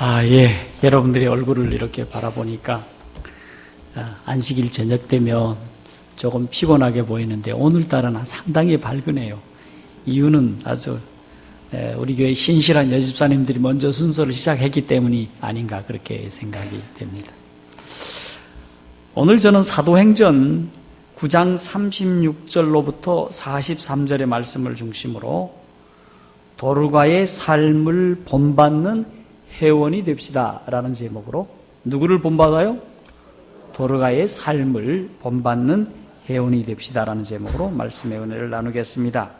아, 예. 여러분들의 얼굴을 이렇게 바라보니까 아, 안식일 저녁 되면 조금 피곤하게 보이는데 오늘따라는 상당히 밝으네요. 이유는 아주 에, 우리 교회 신실한 여집사님들이 먼저 순서를 시작했기 때문이 아닌가 그렇게 생각이 됩니다. 오늘 저는 사도행전 9장 36절로부터 43절의 말씀을 중심으로 도르가의 삶을 본받는 회원이 됩시다. 라는 제목으로 누구를 본받아요? 도르가의 삶을 본받는 회원이 됩시다. 라는 제목으로 말씀의 은혜를 나누겠습니다.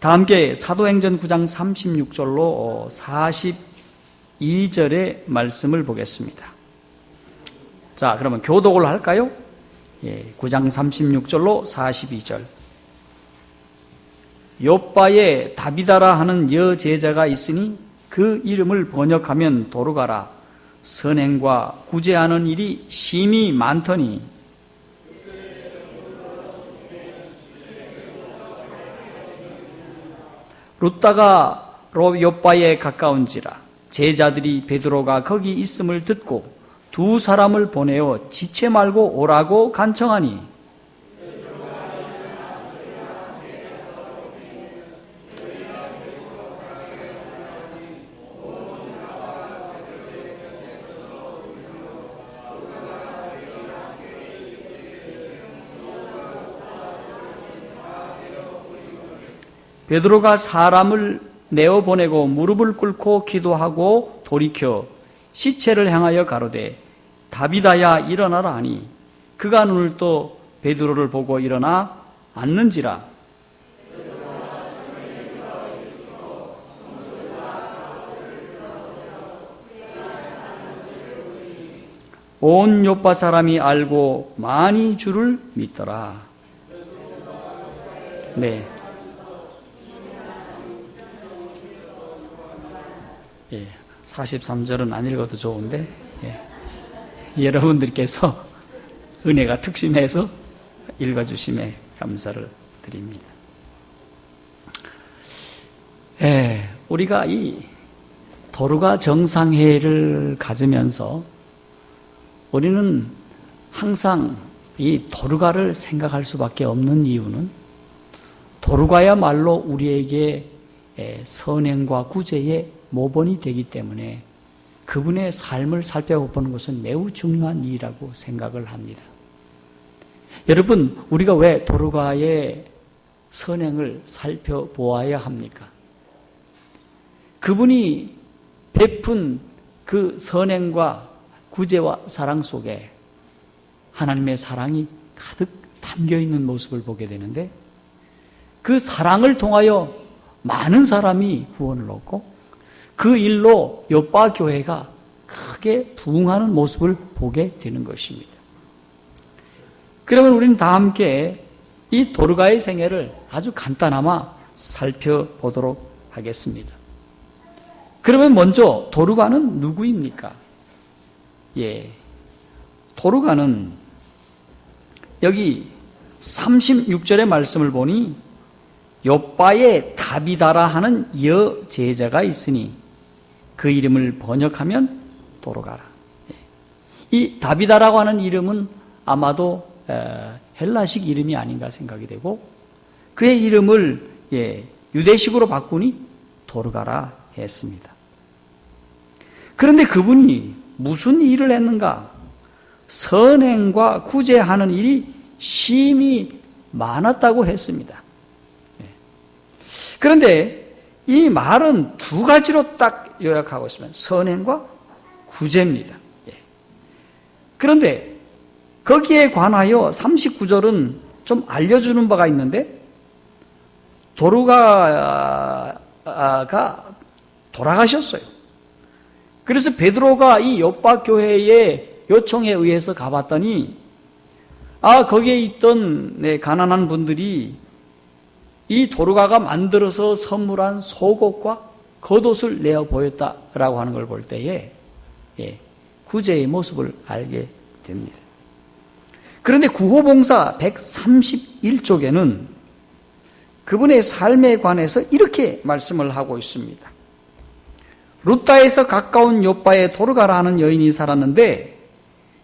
다 함께 사도행전 9장 36절로 42절의 말씀을 보겠습니다. 자, 그러면 교독을 할까요? 예, 9장 36절로 42절. 요빠에 다비다라 하는 여 제자가 있으니 그 이름을 번역하면 도르가라. 선행과 구제하는 일이 심히 많더니. 룻다가 요빠에 가까운지라 제자들이 베드로가 거기 있음을 듣고 두 사람을 보내어 지체 말고 오라고 간청하니 베드로가 사람을 내어 보내고 무릎을 꿇고 기도하고 돌이켜 시체를 향하여 가로되 다비다야 일어나라 하니 그가 눈을 또 베드로를 보고 일어나 앉는지라 온 요파 사람이 알고 많이 주를 믿더라. 네. 예, 43절은 안 읽어도 좋은데, 예. 여러분들께서 은혜가 특심해서 읽어주심에 감사를 드립니다. 예, 우리가 이 도루가 정상회를 가지면서 우리는 항상 이 도루가를 생각할 수밖에 없는 이유는 도루가야말로 우리에게 선행과 구제의 모본이 되기 때문에 그분의 삶을 살펴보는 것은 매우 중요한 일이라고 생각을 합니다. 여러분, 우리가 왜 도르가의 선행을 살펴보아야 합니까? 그분이 베푼 그 선행과 구제와 사랑 속에 하나님의 사랑이 가득 담겨 있는 모습을 보게 되는데 그 사랑을 통하여 많은 사람이 구원을 얻고 그 일로 요빠 교회가 크게 부흥하는 모습을 보게 되는 것입니다. 그러면 우리는 다 함께 이 도르가의 생애를 아주 간단하마 살펴보도록 하겠습니다. 그러면 먼저 도르가는 누구입니까? 예. 도르가는 여기 36절의 말씀을 보니 요빠에 다비다라 하는 여 제자가 있으니 그 이름을 번역하면 도로가라. 예. 이 다비다라고 하는 이름은 아마도 헬라식 이름이 아닌가 생각이 되고 그의 이름을 예, 유대식으로 바꾸니 도르가라 했습니다. 그런데 그분이 무슨 일을 했는가? 선행과 구제하는 일이 심히 많았다고 했습니다. 예. 그런데 이 말은 두 가지로 딱 요약하고 있으면 선행과 구제입니다. 예. 그런데 거기에 관하여 39절은 좀 알려주는 바가 있는데 도루가가 돌아가셨어요. 그래서 베드로가 이 옆박 교회의 요청에 의해서 가봤더니 아 거기에 있던 네, 가난한 분들이 이 도르가가 만들어서 선물한 속옷과 겉옷을 내어 보였다라고 하는 걸 볼 때에 예, 구제의 모습을 알게 됩니다. 그런데 구호봉사 131쪽에는 그분의 삶에 관해서 이렇게 말씀을 하고 있습니다. 루따에서 가까운 요바에 도르가라는 여인이 살았는데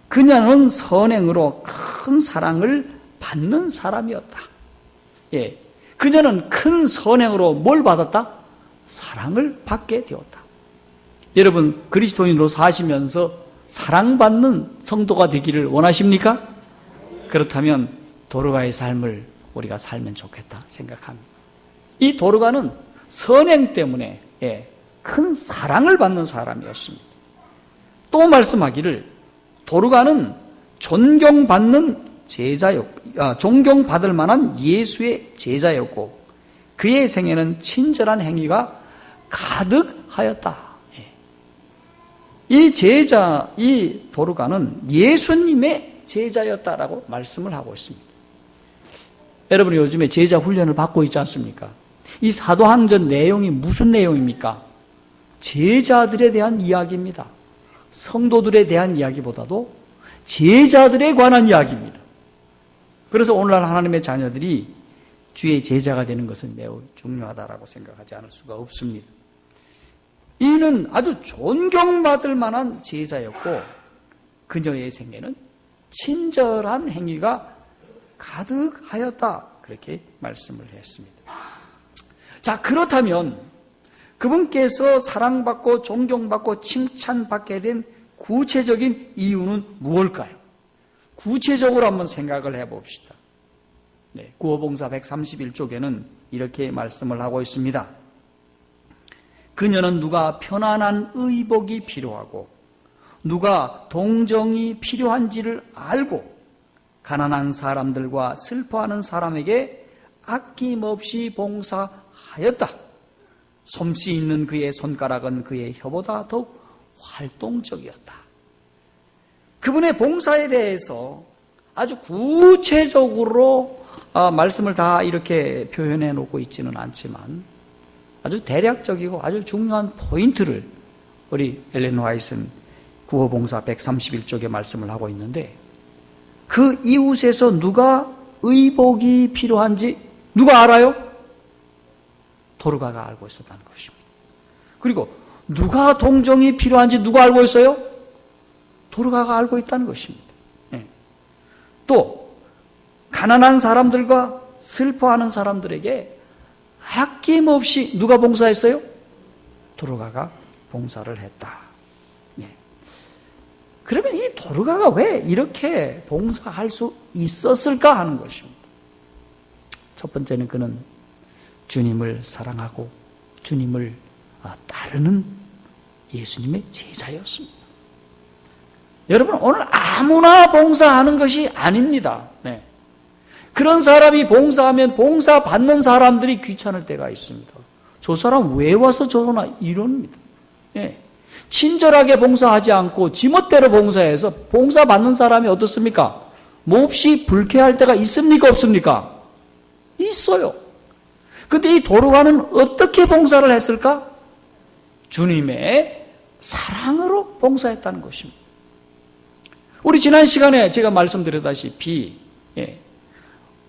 그녀는 선행으로 큰 사랑을 받는 사람이었다. 예. 그녀는 큰 선행으로 뭘 받았다? 사랑을 받게 되었다. 여러분, 그리스도인으로 사시면서 사랑받는 성도가 되기를 원하십니까? 그렇다면 도르가의 삶을 우리가 살면 좋겠다 생각합니다. 이 도르가는 선행 때문에 예, 큰 사랑을 받는 사람이었습니다. 또 말씀하기를 도르가는 존경받는 제자였, 아, 존경받을 만한 예수의 제자였고 그의 생에는 친절한 행위가 가득하였다. 예. 이 제자, 이 도르가는 예수님의 제자였다라고 말씀을 하고 있습니다. 여러분 요즘에 제자 훈련을 받고 있지 않습니까? 이 사도행전 내용이 무슨 내용입니까? 제자들에 대한 이야기입니다. 성도들에 대한 이야기보다도 제자들에 관한 이야기입니다. 그래서 오늘날 하나님의 자녀들이 주의 제자가 되는 것은 매우 중요하다라고 생각하지 않을 수가 없습니다. 이는 아주 존경받을 만한 제자였고 그녀의 생애는 친절한 행위가 가득하였다. 그렇게 말씀을 했습니다. 자, 그렇다면 그분께서 사랑받고 존경받고 칭찬받게 된 구체적인 이유는 무엇일까요? 구체적으로 한번 생각을 해 봅시다. 네, 구호봉사 131쪽에는 이렇게 말씀을 하고 있습니다. 그녀는 누가 편안한 의복이 필요하고 누가 동정이 필요한지를 알고 가난한 사람들과 슬퍼하는 사람에게 아낌없이 봉사하였다. 솜씨 있는 그의 손가락은 그의 혀보다 더욱 활동적이었다. 그분의 봉사에 대해서 아주 구체적으로 아, 말씀을 다 이렇게 표현해 놓고 있지는 않지만 아주 대략적이고 아주 중요한 포인트를 우리 엘렌 화이슨 구호봉사 131쪽에 말씀을 하고 있는데 그 이웃에서 누가 의복이 필요한지 누가 알아요? 도르가가 알고 있었다는 것입니다. 그리고 누가 동정이 필요한지 누가 알고 있어요? 도르가가 알고 있다는 것입니다. 네. 또 가난한 사람들과 슬퍼하는 사람들에게 아낌없이 누가 봉사했어요? 도르가가 봉사를 했다. 네. 그러면 이 도르가가 왜 이렇게 봉사할 수 있었을까 하는 것입니다. 첫 번째는 그는 주님을 사랑하고 주님을 아, 따르는 예수님의 제자였습니다. 여러분, 오늘 아무나 봉사하는 것이 아닙니다. 네. 그런 사람이 봉사하면 봉사 받는 사람들이 귀찮을 때가 있습니다. 저 사람 왜 와서 저러나 이럽니다. 네. 친절하게 봉사하지 않고 지멋대로 봉사해서 봉사 받는 사람이 어떻습니까? 몹시 불쾌할 때가 있습니까? 없습니까? 있어요. 근데 이 도로가는 어떻게 봉사를 했을까? 주님의 사랑으로 봉사했다는 것입니다. 우리 지난 시간에 제가 말씀드렸다시피, 예,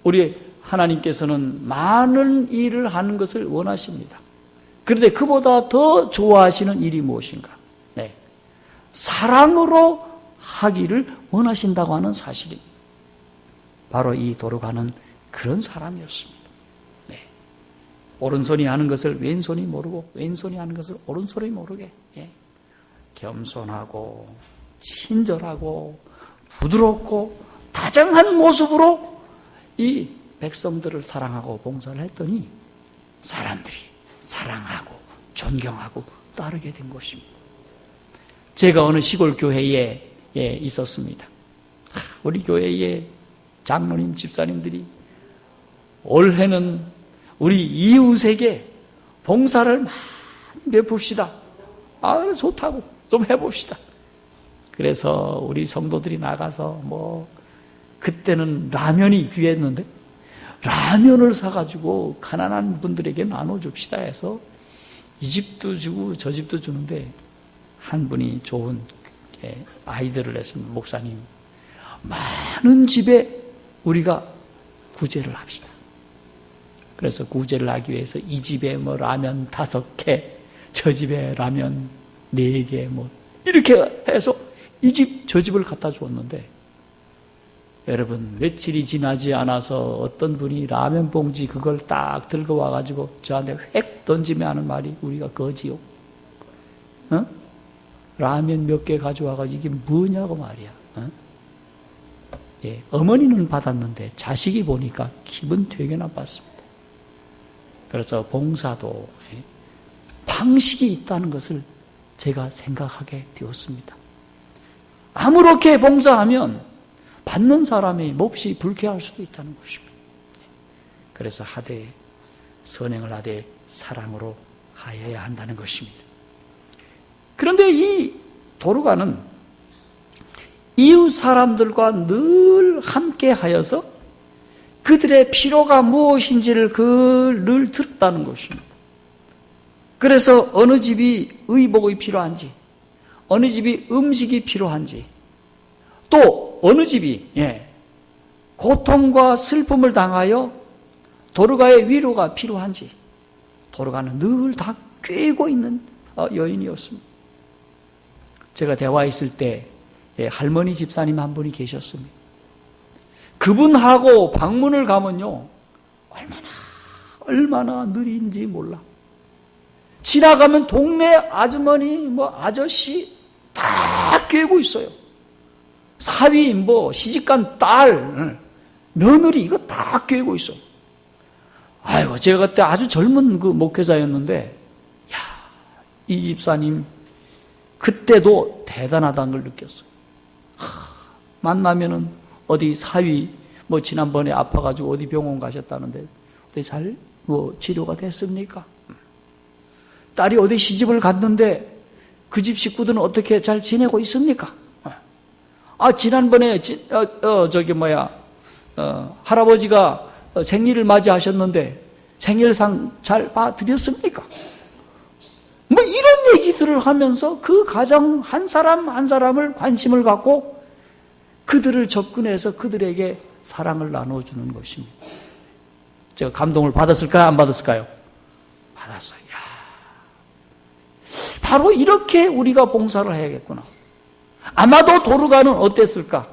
우리 하나님께서는 많은 일을 하는 것을 원하십니다. 그런데 그보다 더 좋아하시는 일이 무엇인가? 네. 사랑으로 하기를 원하신다고 하는 사실입니다. 바로 이 도로가는 그런 사람이었습니다. 네. 오른손이 하는 것을 왼손이 모르고 왼손이 하는 것을 오른손이 모르게 예. 겸손하고 친절하고 부드럽고 다정한 모습으로 이 백성들을 사랑하고 봉사를 했더니 사람들이 사랑하고 존경하고 따르게 된 것입니다. 제가 어느 시골 교회에 예, 있었습니다. 우리 교회에 장로님, 집사님들이 올해는 우리 이웃에게 봉사를 많이 베풉시다. 아, 좋다고. 좀 해봅시다. 그래서 우리 성도들이 나가서 뭐, 그때는 라면이 귀했는데, 라면을 사가지고 가난한 분들에게 나눠줍시다 해서 이 집도 주고 저 집도 주는데, 한 분이 좋은 아이들을 했습니다. 목사님. 많은 집에 우리가 구제를 합시다. 그래서 구제를 하기 위해서 이 집에 뭐 라면 다섯 개, 저 집에 라면 네 개, 뭐, 이렇게 해서 이 집, 저 집을 갖다 주었는데, 여러분, 며칠이 지나지 않아서 어떤 분이 라면 봉지 그걸 딱 들고 와가지고 저한테 획 던지며 하는 말이 우리가 거지요. 어? 라면 몇 개 가져와가지고 이게 뭐냐고 말이야. 어? 예, 어머니는 받았는데 자식이 보니까 기분 되게 나빴습니다. 그래서 봉사도 예, 방식이 있다는 것을 제가 생각하게 되었습니다. 아무렇게 봉사하면 받는 사람이 몹시 불쾌할 수도 있다는 것입니다. 그래서 하되 선행을 하되 사랑으로 하여야 한다는 것입니다. 그런데 이 도르가는 이웃 사람들과 늘 함께 하여서 그들의 필요가 무엇인지를 늘 들었다는 것입니다. 그래서 어느 집이 의복이 필요한지, 어느 집이 음식이 필요한지, 또 어느 집이 예, 고통과 슬픔을 당하여 도르가의 위로가 필요한지 도르가는 늘 다 꿰고 있는 어, 여인이었습니다. 제가 대화했을 때 예, 할머니 집사님 한 분이 계셨습니다. 그분하고 방문을 가면요 얼마나 얼마나 느린지 몰라. 지나가면 동네 아주머니 뭐 아저씨 다 꿰고 있어요. 사위, 뭐, 시집간 딸, 며느리, 이거 다 꿰고 있어. 아이고, 제가 그때 아주 젊은 그 목회자였는데, 야, 이 집사님, 그때도 대단하다는 걸 느꼈어요. 하, 만나면은 어디 사위, 뭐, 지난번에 아파가지고 어디 병원 가셨다는데, 어떻게 잘, 뭐, 치료가 됐습니까? 딸이 어디 시집을 갔는데, 그 집 식구들은 어떻게 잘 지내고 있습니까? 아, 지난번에, 어, 어, 저기 뭐야, 어, 할아버지가 생일을 맞이하셨는데 생일상 잘 봐드렸습니까? 뭐 이런 얘기들을 하면서 그 가정 한 사람 한 사람을 관심을 갖고 그들을 접근해서 그들에게 사랑을 나눠주는 것입니다. 제가 감동을 받았을까요? 안 받았을까요? 받았어요. 야. 바로 이렇게 우리가 봉사를 해야겠구나. 아마도 도르가는 어땠을까?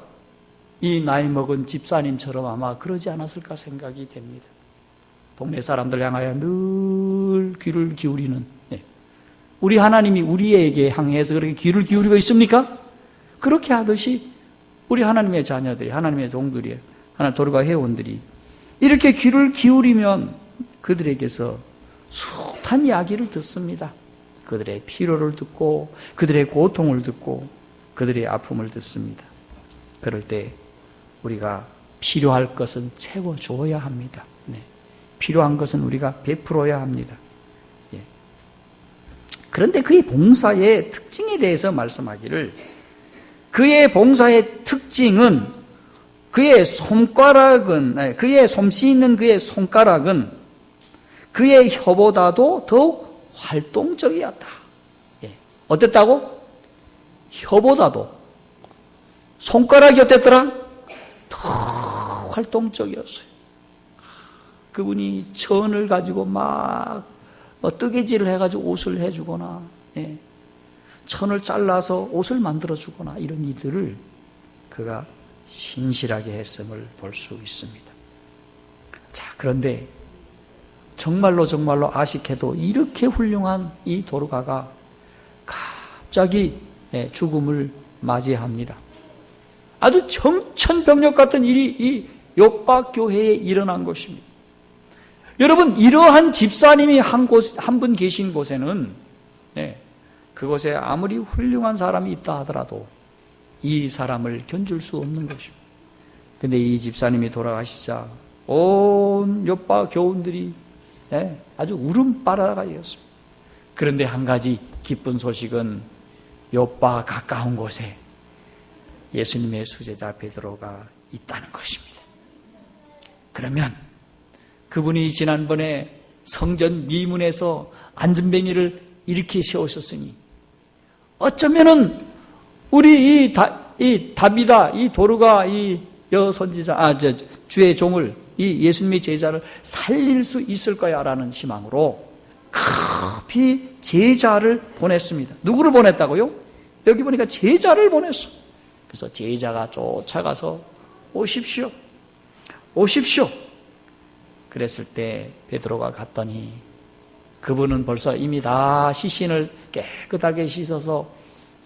이 나이 먹은 집사님처럼 아마 그러지 않았을까 생각이 됩니다. 동네 사람들 향하여 늘 귀를 기울이는 네. 우리 하나님이 우리에게 향해서 그렇게 귀를 기울이고 있습니까? 그렇게 하듯이 우리 하나님의 자녀들이 하나님의 종들이 하나 도르가 회원들이 이렇게 귀를 기울이면 그들에게서 숱한 이야기를 듣습니다. 그들의 피로를 듣고 그들의 고통을 듣고 그들의 아픔을 듣습니다. 그럴 때 우리가 필요할 것은 채워줘야 합니다. 네. 필요한 것은 우리가 베풀어야 합니다. 예. 그런데 그의 봉사의 특징에 대해서 말씀하기를 그의 봉사의 특징은 그의 손가락은 그의 솜씨 있는 그의 손가락은 그의 혀보다도 더욱 활동적이었다. 예. 어땠다고? 혀보다도 손가락이 어땠더라? 더 활동적이었어요. 그분이 천을 가지고 막뭐 뜨개질을 해가지고 옷을 해주거나 예. 천을 잘라서 옷을 만들어주거나 이런 일들을 그가 신실하게 했음을 볼 수 있습니다. 자, 그런데 정말로 정말로 아쉽게도 이렇게 훌륭한 이 도르가가 갑자기 예, 죽음을 맞이합니다. 아주 정천병력 같은 일이 이 요빠 교회에 일어난 것입니다. 여러분 이러한 집사님이 한 곳 한 분 계신 곳에는 네, 그곳에 아무리 훌륭한 사람이 있다 하더라도 이 사람을 견줄 수 없는 것입니다. 근데 이 집사님이 돌아가시자 온 요빠 교훈들이 네, 아주 울음바다가 되었습니다. 그런데 한 가지 기쁜 소식은 요빠 가까운 곳에 예수님의 수제자 베드로가 있다는 것입니다. 그러면 그분이 지난번에 성전 미문에서 안전뱅이를 이렇게 세우셨으니 어쩌면은 우리 이, 다, 이 다비다 이 도르가 이 여선지자 아 저 주의 종을 이 예수님의 제자를 살릴 수 있을 거야라는 희망으로 급히 제자를 보냈습니다. 누구를 보냈다고요? 여기 보니까 제자를 보냈어. 그래서 제자가 쫓아가서 오십시오. 오십시오. 그랬을 때 베드로가 갔더니 그분은 벌써 이미 다 시신을 깨끗하게 씻어서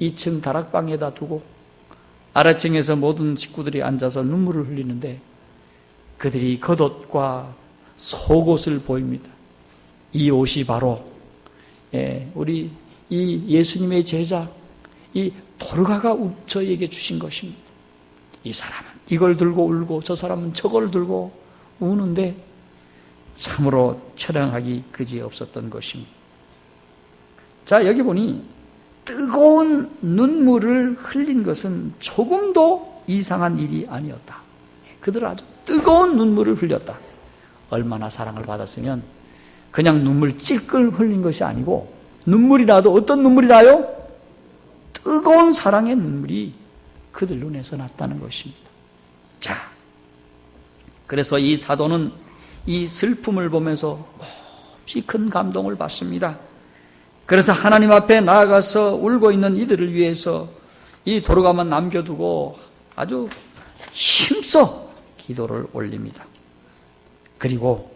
2층 다락방에다 두고 아래층에서 모든 식구들이 앉아서 눈물을 흘리는데 그들이 겉옷과 속옷을 보입니다. 이 옷이 바로 예, 우리 이 예수님의 제자 이 도르가가 저희에게 주신 것입니다. 이 사람은 이걸 들고 울고 저 사람은 저걸 들고 우는데 참으로 처량하기 그지 없었던 것입니다. 자, 여기 보니 뜨거운 눈물을 흘린 것은 조금도 이상한 일이 아니었다. 그들 아주 뜨거운 눈물을 흘렸다. 얼마나 사랑을 받았으면 그냥 눈물 찔끔 흘린 것이 아니고 눈물이 나도 어떤 눈물이 나요? 뜨거운 사랑의 눈물이 그들 눈에서 났다는 것입니다. 자, 그래서 이 사도는 이 슬픔을 보면서 몹시 큰 감동을 받습니다. 그래서 하나님 앞에 나아가서 울고 있는 이들을 위해서 이 도로가만 남겨두고 아주 힘써 기도를 올립니다. 그리고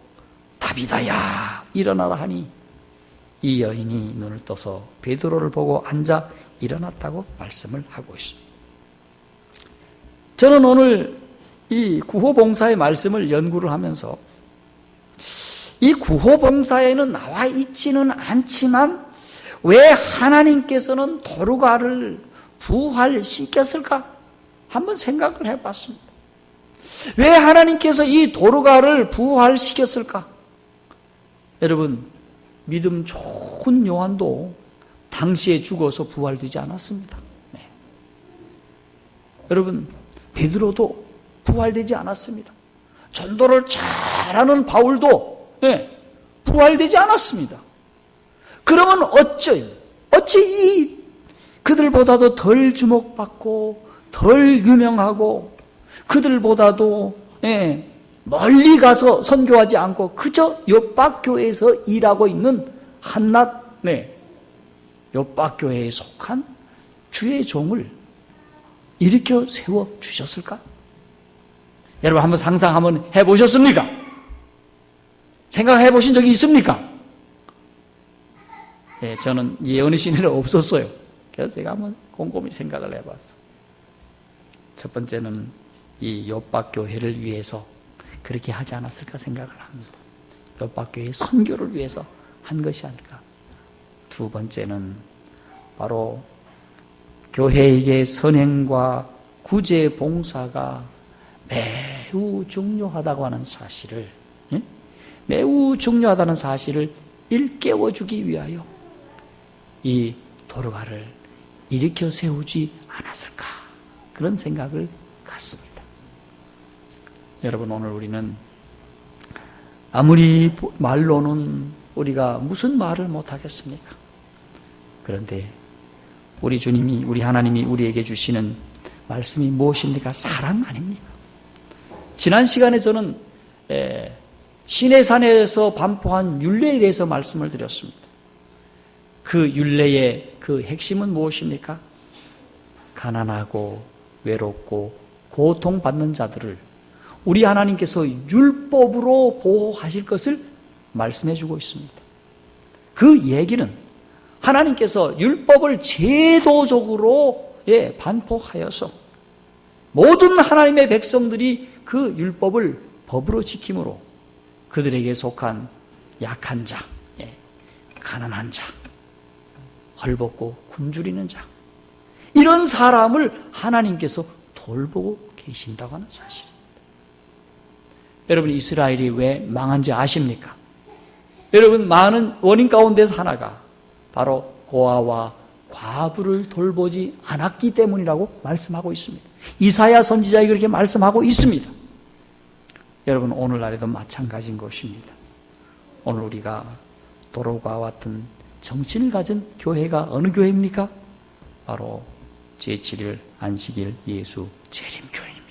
다비다야 일어나라 하니 이 여인이 눈을 떠서 베드로를 보고 앉아 일어났다고 말씀을 하고 있습니다. 저는 오늘 이 구호봉사의 말씀을 연구를 하면서 이 구호봉사에는 나와 있지는 않지만 왜 하나님께서는 도르가를 부활시켰을까? 한번 생각을 해봤습니다. 왜 하나님께서 이 도르가를 부활시켰을까? 여러분, 믿음 좋은 요한도 당시에 죽어서 부활되지 않았습니다. 네. 여러분, 베드로도 부활되지 않았습니다. 전도를 잘하는 바울도 네, 부활되지 않았습니다. 그러면 어째, 어째 이 그들보다도 덜 주목받고 덜 유명하고 그들보다도 예, 멀리 가서 선교하지 않고 그저 옆박 교회에서 일하고 있는 한낱 네, 옆박 교회에 속한 주의 종을 일으켜 세워 주셨을까? 여러분 한번 상상 한번 해 보셨습니까? 생각해 보신 적이 있습니까? 예, 저는 예언의 신에는 없었어요. 그래서 제가 한번 곰곰이 생각을 해봤어. 첫 번째는 이 옆박 교회를 위해서 그렇게 하지 않았을까 생각을 합니다. 옆박 교회 선교를 위해서 한 것이 아닐까. 두 번째는 바로 교회에게 선행과 구제 봉사가 매우 중요하다고 하는 사실을 예? 매우 중요하다는 사실을 일깨워 주기 위하여 이 도르가를 일으켜 세우지 않았을까 그런 생각을 갖습니다. 여러분 오늘 우리는 아무리 말로는 우리가 무슨 말을 못 하겠습니까? 그런데 우리 주님이 우리 하나님이 우리에게 주시는 말씀이 무엇입니까? 사랑 아닙니까? 지난 시간에 저는 시내산에서 반포한 율례에 대해서 말씀을 드렸습니다. 그 율례의 그 핵심은 무엇입니까? 가난하고 외롭고 고통받는 자들을 우리 하나님께서 율법으로 보호하실 것을 말씀해 주고 있습니다. 그 얘기는 하나님께서 율법을 제도적으로 예, 반포하여서 모든 하나님의 백성들이 그 율법을 법으로 지킴으로 그들에게 속한 약한 자, 예, 가난한 자, 헐벗고 굶주리는 자, 이런 사람을 하나님께서 돌보고 계신다고 하는 사실입니다. 여러분, 이스라엘이 왜 망한지 아십니까? 여러분, 많은 원인 가운데서 하나가 바로 고아와 과부를 돌보지 않았기 때문이라고 말씀하고 있습니다. 이사야 선지자에 그렇게 말씀하고 있습니다. 여러분, 오늘날에도 마찬가지인 것입니다. 오늘 우리가 도로가 같은 정신을 가진 교회가 어느 교회입니까? 바로 제7일 안식일 예수 재림교회입니다.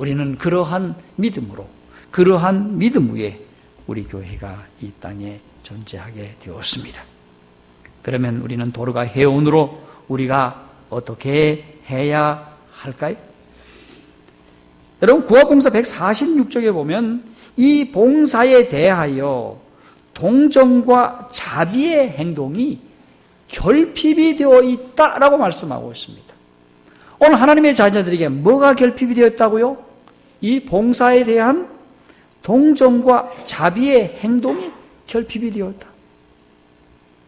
우리는 그러한 믿음으로, 그러한 믿음 위에 우리 교회가 이 땅에 존재하게 되었습니다. 그러면 우리는 도르가 회원으로 우리가 어떻게 해야 할까요? 여러분 구합봉사 146쪽에 보면 이 봉사에 대하여 동정과 자비의 행동이 결핍이 되어 있다라고 말씀하고 있습니다. 오늘 하나님의 자녀들에게 뭐가 결핍이 되었다고요? 이 봉사에 대한 동정과 자비의 행동이 결핍이 되었다.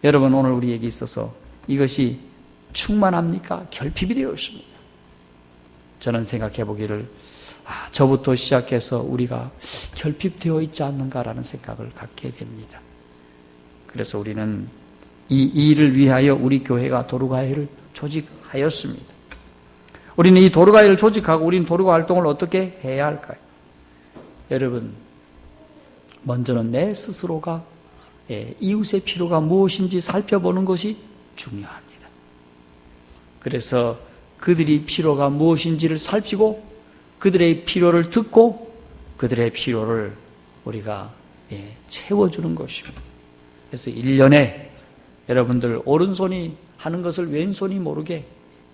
여러분 오늘 우리에게 있어서 이것이 충만합니까? 결핍이 되어 있습니다. 저는 생각해 보기를 아, 저부터 시작해서 우리가 결핍되어 있지 않는가라는 생각을 갖게 됩니다. 그래서 우리는 이 일을 위하여 우리 교회가 도르가회를 조직하였습니다. 우리는 이 도르가회를 조직하고 우리는 도르가 활동을 어떻게 해야 할까요? 여러분, 먼저는 내 스스로가 예, 이웃의 필요가 무엇인지 살펴보는 것이 중요합니다. 그래서 그들이 필요가 무엇인지를 살피고 그들의 필요를 듣고 그들의 필요를 우리가 예, 채워주는 것입니다. 그래서 1년에 여러분들 오른손이 하는 것을 왼손이 모르게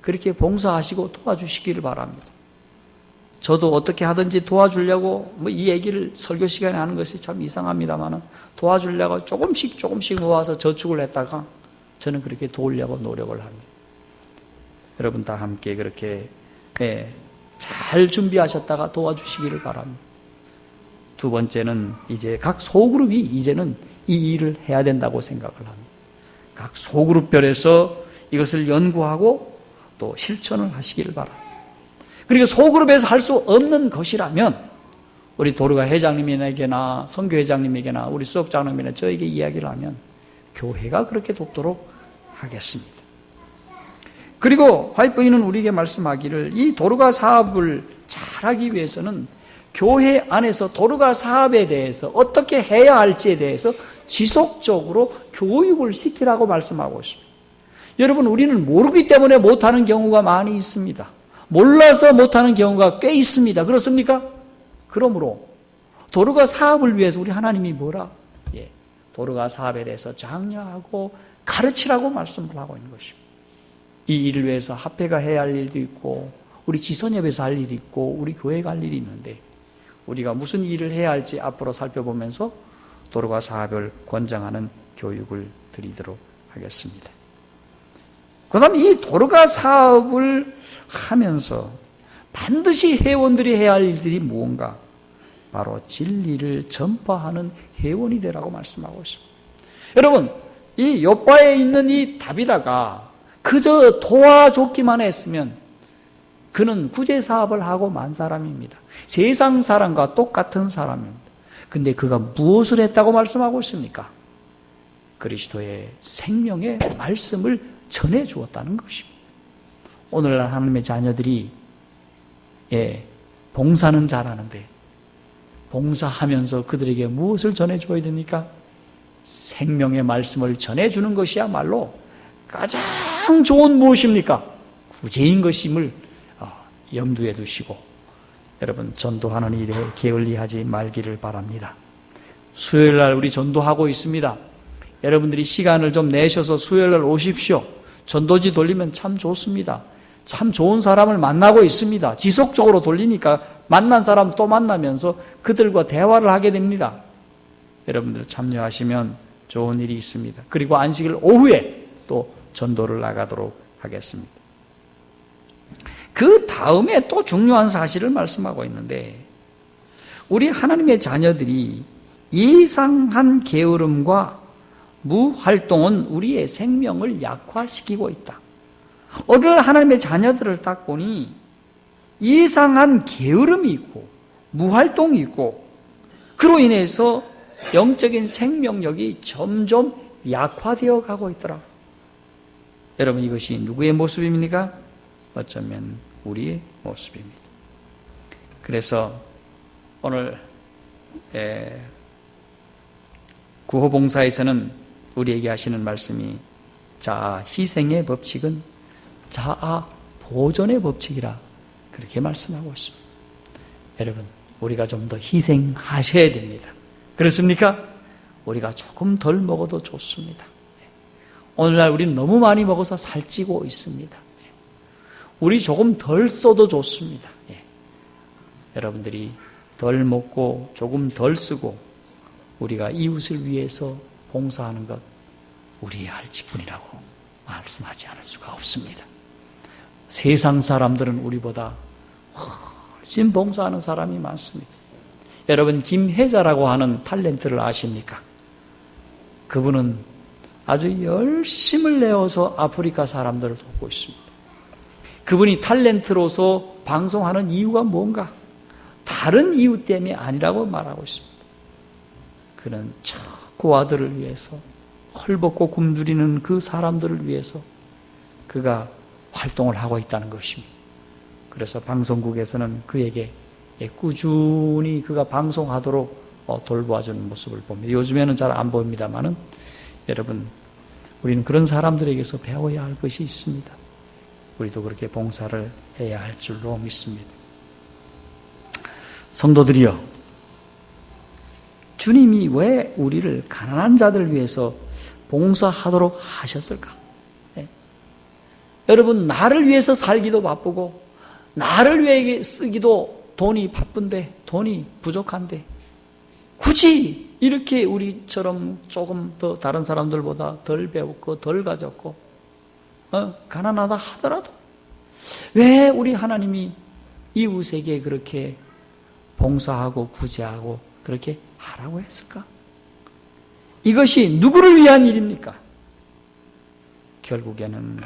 그렇게 봉사하시고 도와주시기를 바랍니다. 저도 어떻게 하든지 도와주려고 뭐 이 얘기를 설교 시간에 하는 것이 참 이상합니다만 도와주려고 조금씩 조금씩 모아서 저축을 했다가 저는 그렇게 도우려고 노력을 합니다. 여러분 다 함께 그렇게 네, 잘 준비하셨다가 도와주시기를 바랍니다. 두 번째는 이제 각 소그룹이 이제는 이 일을 해야 된다고 생각을 합니다. 각 소그룹별에서 이것을 연구하고 또 실천을 하시기를 바랍니다. 그리고 소그룹에서 할 수 없는 것이라면 우리 도르가 회장님에게나 선교 회장님에게나 우리 수석장님이나 저에게 이야기를 하면 교회가 그렇게 돕도록 하겠습니다. 그리고 화이트보이는 우리에게 말씀하기를 이 도르가 사업을 잘하기 위해서는 교회 안에서 도르가 사업에 대해서 어떻게 해야 할지에 대해서 지속적으로 교육을 시키라고 말씀하고 있습니다. 여러분, 우리는 모르기 때문에 못하는 경우가 많이 있습니다. 몰라서 못하는 경우가 꽤 있습니다. 그렇습니까? 그러므로 도르가 사업을 위해서 우리 하나님이 뭐라? 예, 도르가 사업에 대해서 장려하고 가르치라고 말씀을 하고 있는 것입니다. 이 일을 위해서 합회가 해야 할 일도 있고 우리 지선협에서 할 일이 있고 우리 교회가 할 일이 있는데 우리가 무슨 일을 해야 할지 앞으로 살펴보면서 도로가 사업을 권장하는 교육을 드리도록 하겠습니다. 그 다음에 이 도로가 사업을 하면서 반드시 회원들이 해야 할 일들이 무언가? 바로 진리를 전파하는 회원이 되라고 말씀하고 있습니다. 여러분, 이 요바에 있는 이 다비다가 그저 도와줬기만 했으면 그는 구제 사업을 하고 만 사람입니다. 세상 사람과 똑같은 사람입니다. 근데 그가 무엇을 했다고 말씀하고 있습니까? 그리스도의 생명의 말씀을 전해 주었다는 것입니다. 오늘날 하나님의 자녀들이 예, 봉사는 잘하는데 봉사하면서 그들에게 무엇을 전해 줘야 됩니까? 생명의 말씀을 전해 주는 것이야말로 가장 좋은 무엇입니까? 구제인 것임을 어, 염두에 두시고 여러분 전도하는 일에 게을리하지 말기를 바랍니다. 수요일 날 우리 전도하고 있습니다. 여러분들이 시간을 좀 내셔서 수요일 날 오십시오. 전도지 돌리면 참 좋습니다. 참 좋은 사람을 만나고 있습니다. 지속적으로 돌리니까 만난 사람 또 만나면서 그들과 대화를 하게 됩니다. 여러분들 참여하시면 좋은 일이 있습니다. 그리고 안식일 오후에 또 전도를 나가도록 하겠습니다. 그 다음에 또 중요한 사실을 말씀하고 있는데, 우리 하나님의 자녀들이 이상한 게으름과 무활동은 우리의 생명을 약화시키고 있다. 오늘 하나님의 자녀들을 딱 보니 이상한 게으름이 있고 무활동이 있고 그로 인해서 영적인 생명력이 점점 약화되어 가고 있더라. 여러분 이것이 누구의 모습입니까? 어쩌면 우리의 모습입니다. 그래서 오늘 구호봉사에서는 우리에게 하시는 말씀이 자 희생의 법칙은 자아 보존의 법칙이라 그렇게 말씀하고 있습니다. 여러분 우리가 좀 더 희생하셔야 됩니다. 그렇습니까? 우리가 조금 덜 먹어도 좋습니다. 오늘날 우리는 너무 많이 먹어서 살찌고 있습니다. 우리 조금 덜 써도 좋습니다. 예. 여러분들이 덜 먹고 조금 덜 쓰고 우리가 이웃을 위해서 봉사하는 것 우리의 할 직분이라고 말씀하지 않을 수가 없습니다. 세상 사람들은 우리보다 훨씬 봉사하는 사람이 많습니다. 여러분 김혜자라고 하는 탤런트를 아십니까? 그분은 아주 열심을 내어서 아프리카 사람들을 돕고 있습니다. 그분이 탤런트로서 방송하는 이유가 뭔가? 다른 이유 때문이 아니라고 말하고 있습니다. 그는 그 아들을 위해서 헐벗고 굶주리는 그 사람들을 위해서 그가 활동을 하고 있다는 것입니다. 그래서 방송국에서는 그에게 꾸준히 그가 방송하도록 어, 돌보아주는 모습을 봅니다. 요즘에는 잘 안 보입니다만은 여러분 우리는 그런 사람들에게서 배워야 할 것이 있습니다. 우리도 그렇게 봉사를 해야 할 줄로 믿습니다. 성도들이여, 주님이 왜 우리를 가난한 자들 위해서 봉사하도록 하셨을까? 네. 여러분, 나를 위해서 살기도 바쁘고, 나를 위해 쓰기도 돈이 바쁜데, 돈이 부족한데, 굳이 이렇게 우리처럼 조금 더 다른 사람들보다 덜 배웠고, 덜 가졌고, 어, 가난하다 하더라도, 왜 우리 하나님이 이웃에게 그렇게 봉사하고 구제하고 그렇게 하라고 했을까? 이것이 누구를 위한 일입니까? 결국에는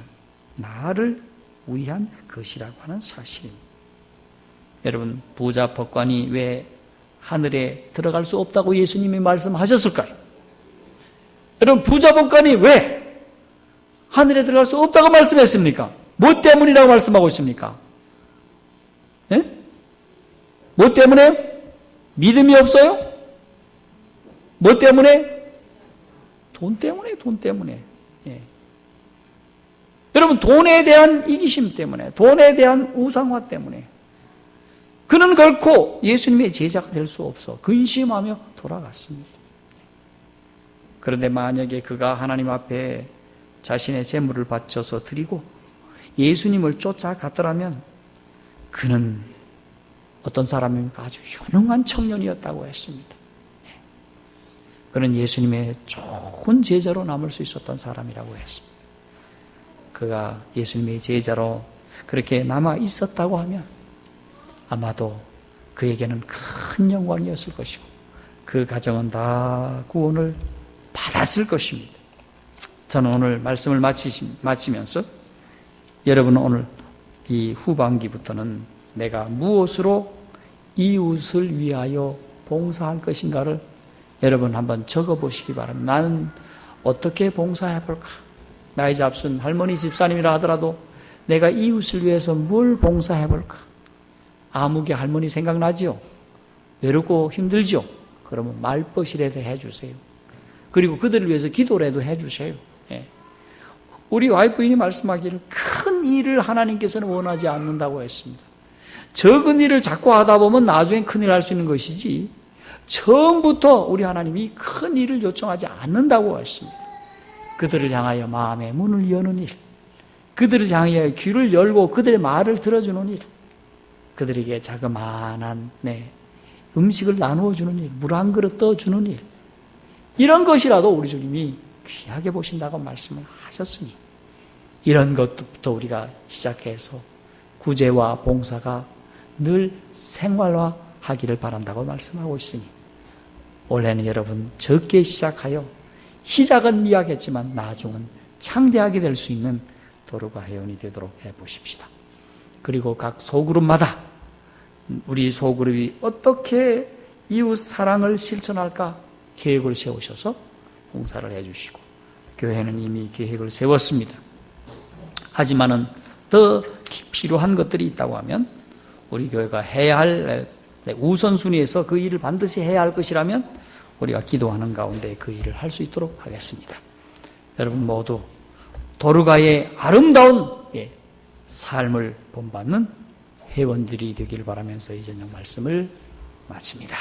나를 위한 것이라고 하는 사실입니다. 여러분, 부자 법관이 왜 하늘에 들어갈 수 없다고 예수님이 말씀하셨을까요? 여러분, 부자 법관이 왜 하늘에 들어갈 수 없다고 말씀했습니까? 뭐 때문이라고 말씀하고 있습니까? 예? 뭐 때문에? 믿음이 없어요? 뭐 때문에? 돈 때문에, 돈 때문에. 예. 여러분, 돈에 대한 이기심 때문에, 돈에 대한 우상화 때문에. 그는 결코 예수님의 제자가 될 수 없어. 근심하며 돌아갔습니다. 그런데 만약에 그가 하나님 앞에 자신의 재물을 바쳐서 드리고 예수님을 쫓아갔더라면 그는 어떤 사람입니까? 아주 훌륭한 청년이었다고 했습니다. 그는 예수님의 좋은 제자로 남을 수 있었던 사람이라고 했습니다. 그가 예수님의 제자로 그렇게 남아 있었다고 하면 아마도 그에게는 큰 영광이었을 것이고 그 가정은 다 구원을 받았을 것입니다. 저는 오늘 말씀을 마치면서 여러분은 오늘 이 후반기부터는 내가 무엇으로 이웃을 위하여 봉사할 것인가를 여러분 한번 적어 보시기 바랍니다. 나는 어떻게 봉사해 볼까? 나이 잡순 할머니 집사님이라 하더라도 내가 이웃을 위해서 뭘 봉사해 볼까? 아무개 할머니 생각나지요? 외롭고 힘들죠? 그러면 말벗이라도 해주세요. 그리고 그들을 위해서 기도라도 해주세요. 예. 우리 와이프인이 말씀하기를 큰 일을 하나님께서는 원하지 않는다고 했습니다. 적은 일을 자꾸 하다 보면 나중에 큰 일을 할수 있는 것이지 처음부터 우리 하나님이 큰 일을 요청하지 않는다고 했습니다. 그들을 향하여 마음의 문을 여는 일, 그들을 향하여 귀를 열고 그들의 말을 들어주는 일, 그들에게 자그마한 네, 음식을 나누어 주는 일, 물 한 그릇 떠 주는 일, 이런 것이라도 우리 주님이 귀하게 보신다고 말씀을 하셨습니다. 이런 것부터 우리가 시작해서 구제와 봉사가 늘 생활화 하기를 바란다고 말씀하고 있으니 올해는 여러분 적게 시작하여 시작은 미약했지만 나중은 창대하게 될 수 있는 도로가 회원이 되도록 해보십시다. 그리고 각 소그룹마다 우리 소그룹이 어떻게 이웃 사랑을 실천할까 계획을 세우셔서 봉사를 해주시고 교회는 이미 계획을 세웠습니다. 하지만은 더 필요한 것들이 있다고 하면 우리 교회가 해야 할 네, 우선순위에서 그 일을 반드시 해야 할 것이라면 우리가 기도하는 가운데 그 일을 할 수 있도록 하겠습니다. 여러분 모두 도르가의 아름다운 예, 삶을 본받는 회원들이 되기를 바라면서 이 저녁 말씀을 마칩니다.